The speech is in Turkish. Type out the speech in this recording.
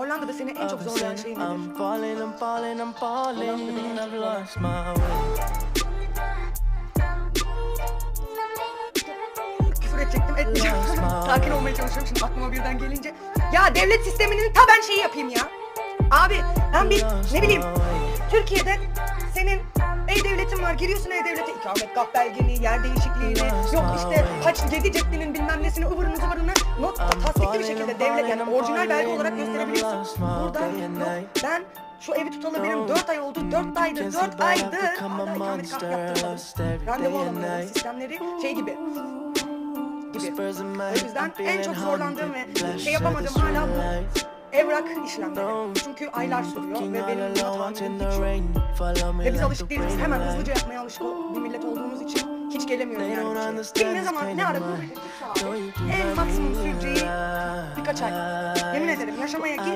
Hollanda'da seni en çok zorlayan şey nedir? I'm falling, I'm falling, I'm falling. I've lost my way. Küfür edecektim etmeyeceğim. Sakin olmaya çalışıyorum şimdi aklıma birden gelince. Ya devlet sisteminin ta ben şeyi yapayım ya. Abi ben bir ne bileyim Türkiye'de senin e-devletin var giriyorsun e-devlete ikametgah belgeni, yer değişikliğini, yok işte kaç yedi ceddinin bilmem nesini ıvırını zıvırını not tasdikli bir şekilde devlet yani orijinal belge olarak gösterebiliyorsun. Burada yok ben şu evi tutalı benim 4 ay oldu 4 aydır 4 aydır hala ikametgah yaptırmadım. Randevu alamıyorum sistemleri şey gibi gibi. O yüzden en çok zorlandığım ve şey yapamadığım hala bu evrak işlemleri. Çünkü aylar sürüyor ve benim buna tahammülüm hiç yok. Ve biz alışık değiliz. Hemen hızlıca yapmaya alışık bir millet olduğumuz için hiç gelemiyoruz yani. şeye. Kim ne zaman ne ara bu En maksimum süreceği birkaç ay. Yemin ederim yaşamaya